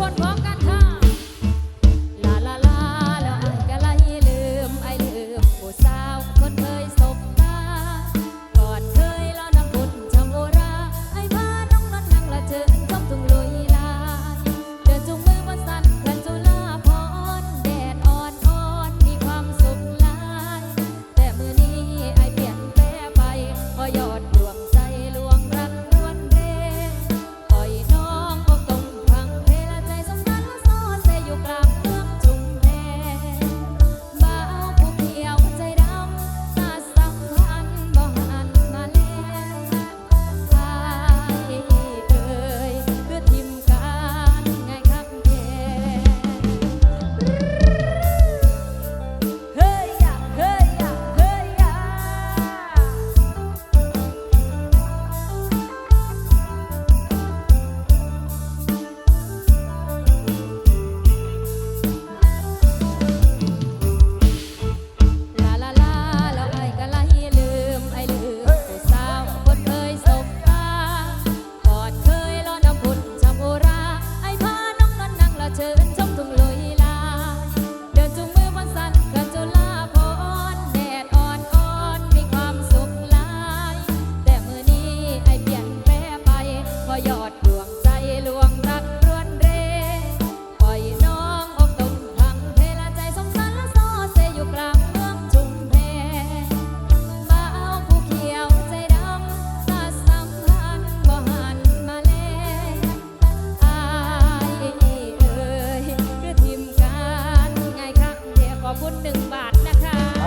คนพร้อมกัน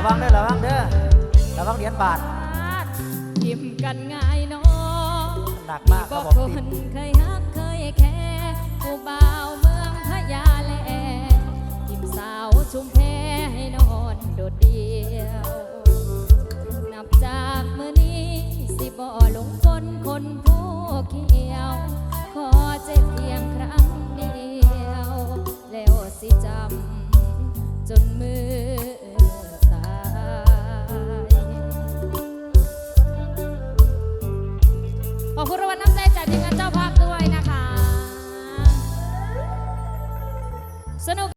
วังเด้อระวังเด้อระวังเหรียญบาทยิ้มกันง่ายน้องหนักมากครับผมนเคยฮักเคยแค่กูบ่าวเมืองพญาแลยิ้มสาวชุมแพให้นอนโดดเดียว นับจากมือนี้สิบ่หลงกลคนผู้เขียว ขอเจ็บเพียงครั้งเดียว แล้วสิจำจนมือุณราวัลน้ำใจจากทีมงานเจ้าภาพด้วยนะคะ สนุก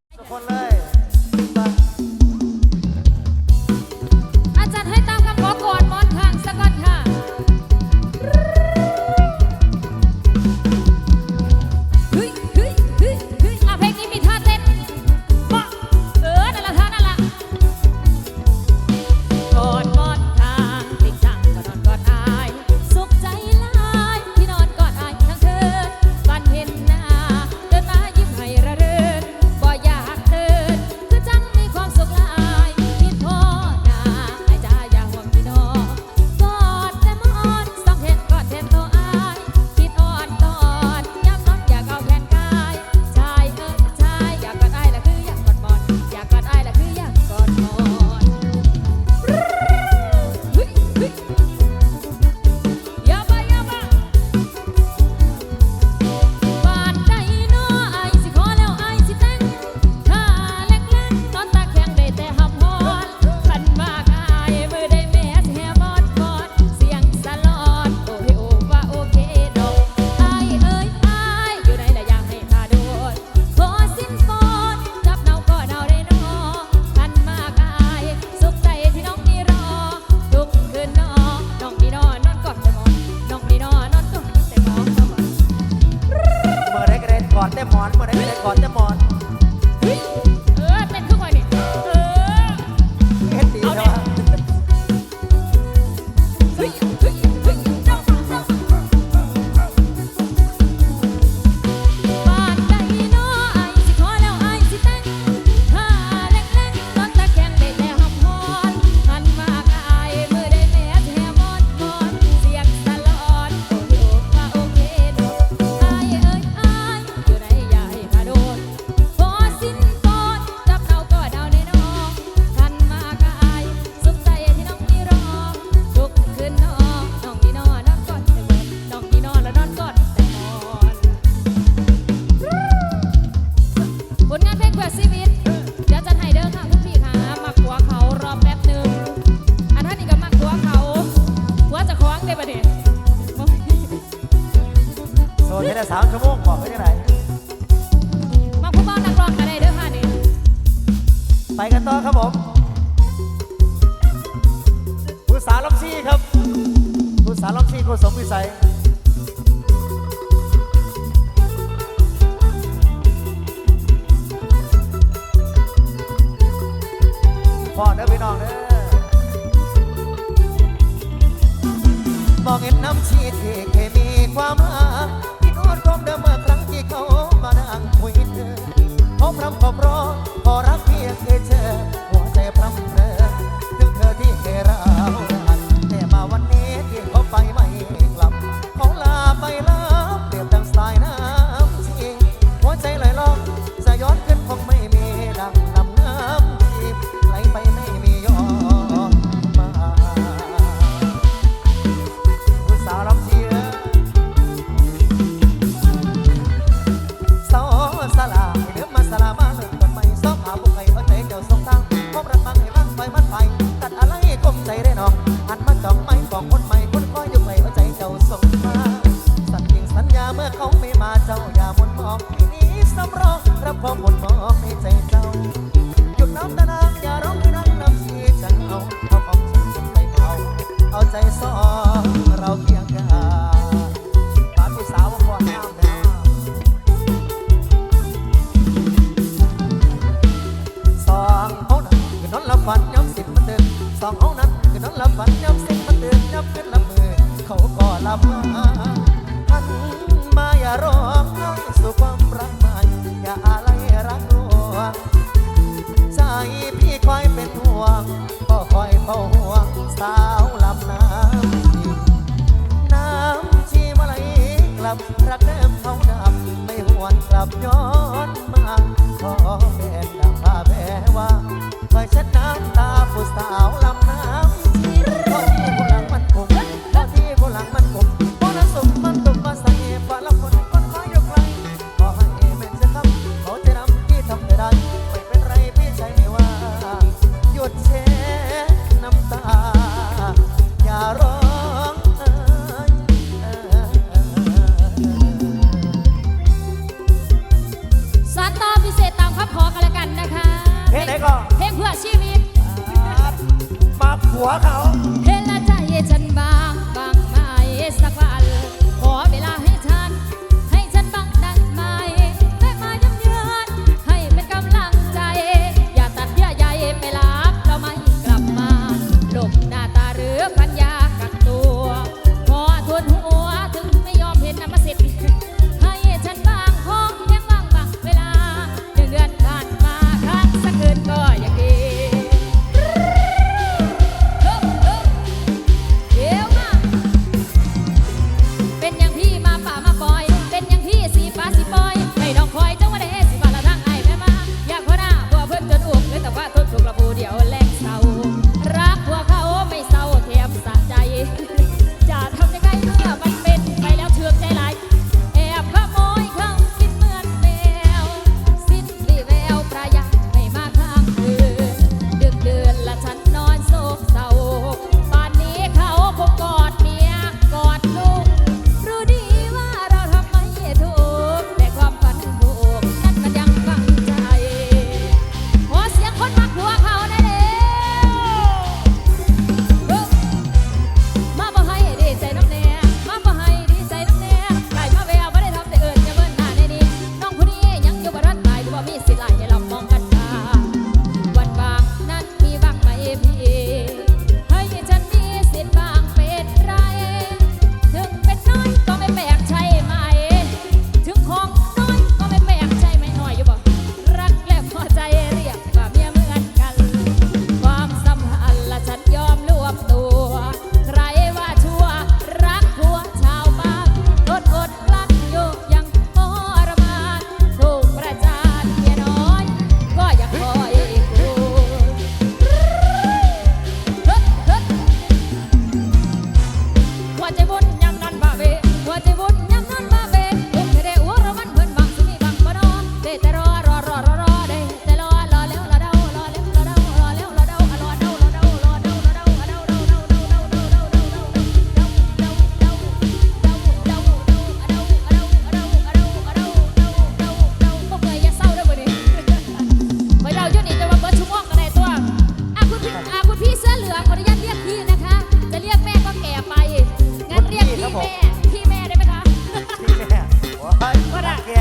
รั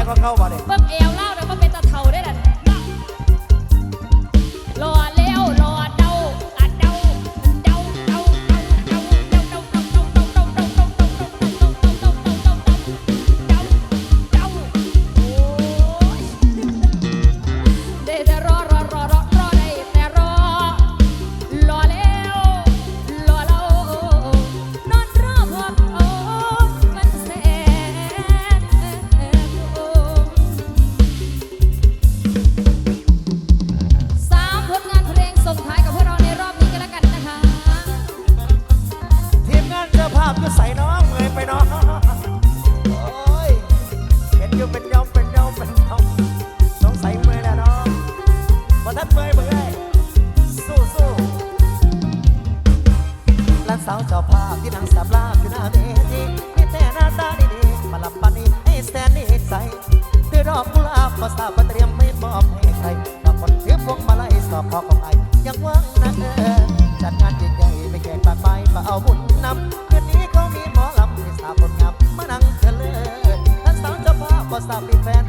เขาเข้าบ่เนี่ยเบิ่งเอวเล่าเดี๋ยวเบิ่ง สาวเจ้าภาพที่นั่งสับลาบอยู่หน้าเวทีมีแต่หน้าตาดีๆมาลับปานนี้ให้แสนดีใจด้วยดอกกุหลาบก็ทราบว่าเตรียมไม่มอบให้ใครบางคนถือพวงมาลัยสอบพอของไอยังว่างนะเออจัดงานใหญ่ๆไปแขกปากไปมาเอาบุญนำคืนนี้เขามีหมอลำให้สาวคนงามมานั่งเฉลยท่านสาวเจ้าภาพก็ทราบมีแฟน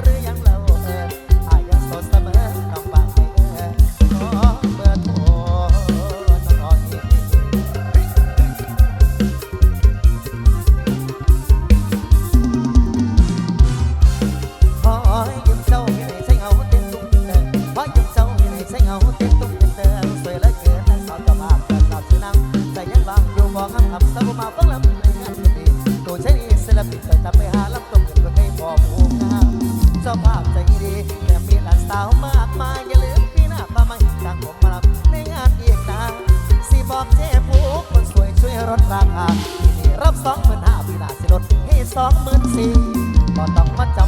สองหมื่นสี่ก็ต้องมาจ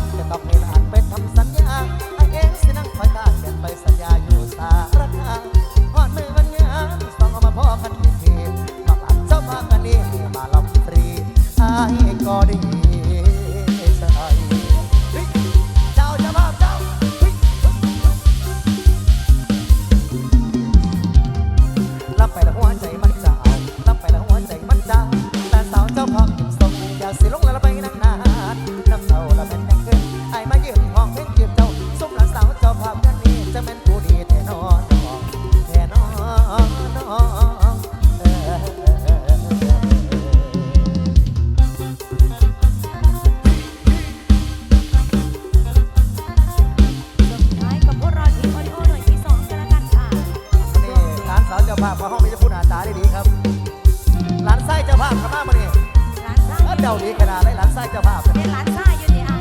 านซ่าดีขนาดเลยหลานไส้เจ้าภาพ เป็นร้านซ่าอยู่ในไอ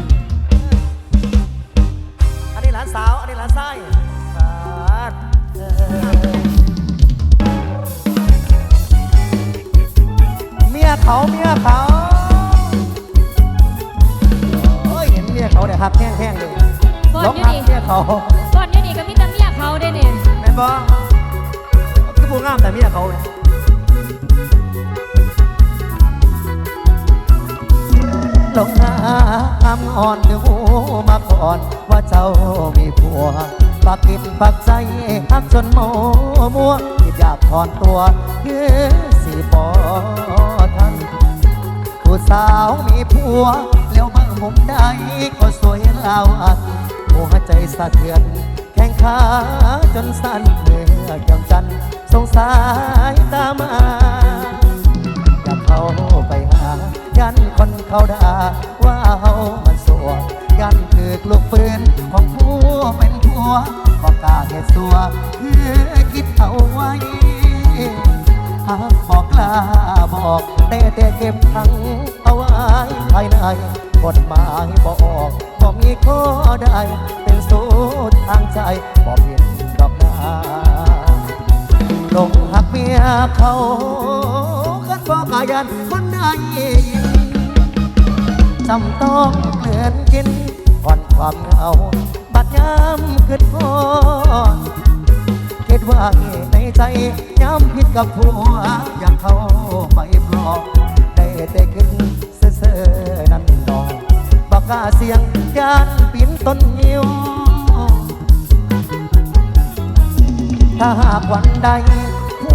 อันนี้หลานสาว อันนี้หลานไส้สาดเออเมียเขาเมียเขาโอ้ยเห็นเมียเขาเนี่ยหักแห้งๆเลยก่นร้องอยู่หักนี่เมียเขาก่อนอยู่นี่ก็มีแต่เมียเขาได้เนี่ยแม่นบ่คือผู้งามแต่เมียเขาเนี่ย ลงหาคำอ่อนเดี๋ยวหูมาก่อนว่าเจ้ามีผัวปักกินปักใจหักจนโมมัวคิดอยากถอนตัวคือสีปอทันผู้สาวมีผัวเลี้ยวเบิ่งมุมใดก็สวยลาวอันหัวใจสะเทือน แข้งขาจนสั่นเมื่อจำจันทร์สงสายตามา เขาไปหา ยันคนเขาด่าว่าเฮามันสัวยันถือกลูกปืนของผู้เป็นผัวก็กล้าเหตุสัวเพื่อคิดเอาไว้หากบอกกล้าบอกแต่แต่เก็บทั้งเอาไว้ภายในกฎหมายบอกบอกมีข้อใดเป็นสูตรทางใจบอกผิดดอกนาลงหักเมียเขา ยันคนใดจำต้องเกลื่อนกินผ่อนความเหงาบัดย้ำขึ้นพอคิดว่าในใจย้ำผิดกับผัวอยากเข้าไปปลอบได้แต่ขึ้นเซ่อๆนั่นดอกบอกกาเสียงยานปีนต้นยิวถ้าหากวันใด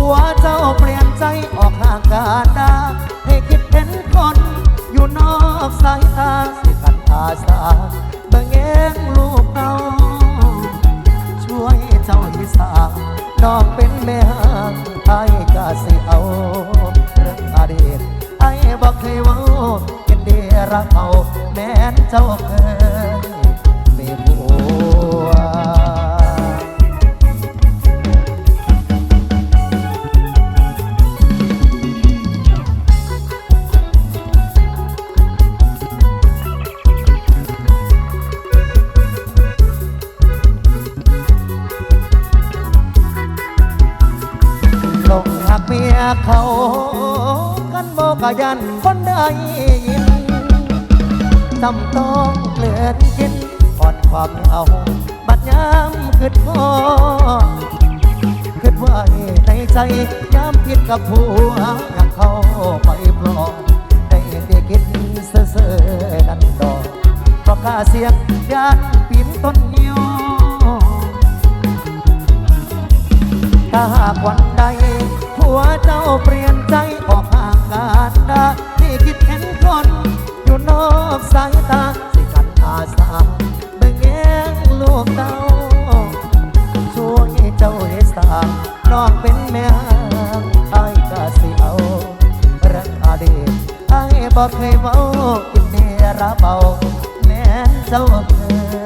ผัวเจ้าเปลี่ยนใจออกห่างกาตาให้คิดเห็นคน อยู่นอกสายตาสิกันอาสาเบงเองลูกเราช่วยเจ้าอีสาน้องเป็นแม่ห้างไอ้กาสิเอาเรื่องอดีตไอ้บอกให้ว่าเป็นดีรักเขาแม้นเจ้าเคย มียเขากันโบกยันคนได้ยินจำต้องเกลื่อนกินพอดความเอา บัดยามขึ้นคอขึ้นไว้ในใจยามคิดกับผู้หาอยากเข้าไปปลอกได้เด็กคิดเสื่อดันดอกเพราะข้าเสียงยานปีนต้นนิ้วถ้าหากวัน วเจ้าเปลี่ยนใจออกห่างกันดาที่คิดเห็นคนอยู่นอกสายตาสิกันอาสาเบิ่งแง่ลูกเต้าช่วยเจ้าเฮสาน้องเป็นแม่ไอกะสิเอารักอาดีไอบอกเคยเมากิเนรเบาแม่เจ้าเคย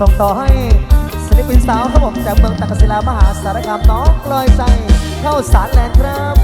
ส่งต่อให้ศิลปินสาวครับผมจากเมืองตากศิลามหาสารคามน้องลอยใจเข้าสารแลนด์ครับ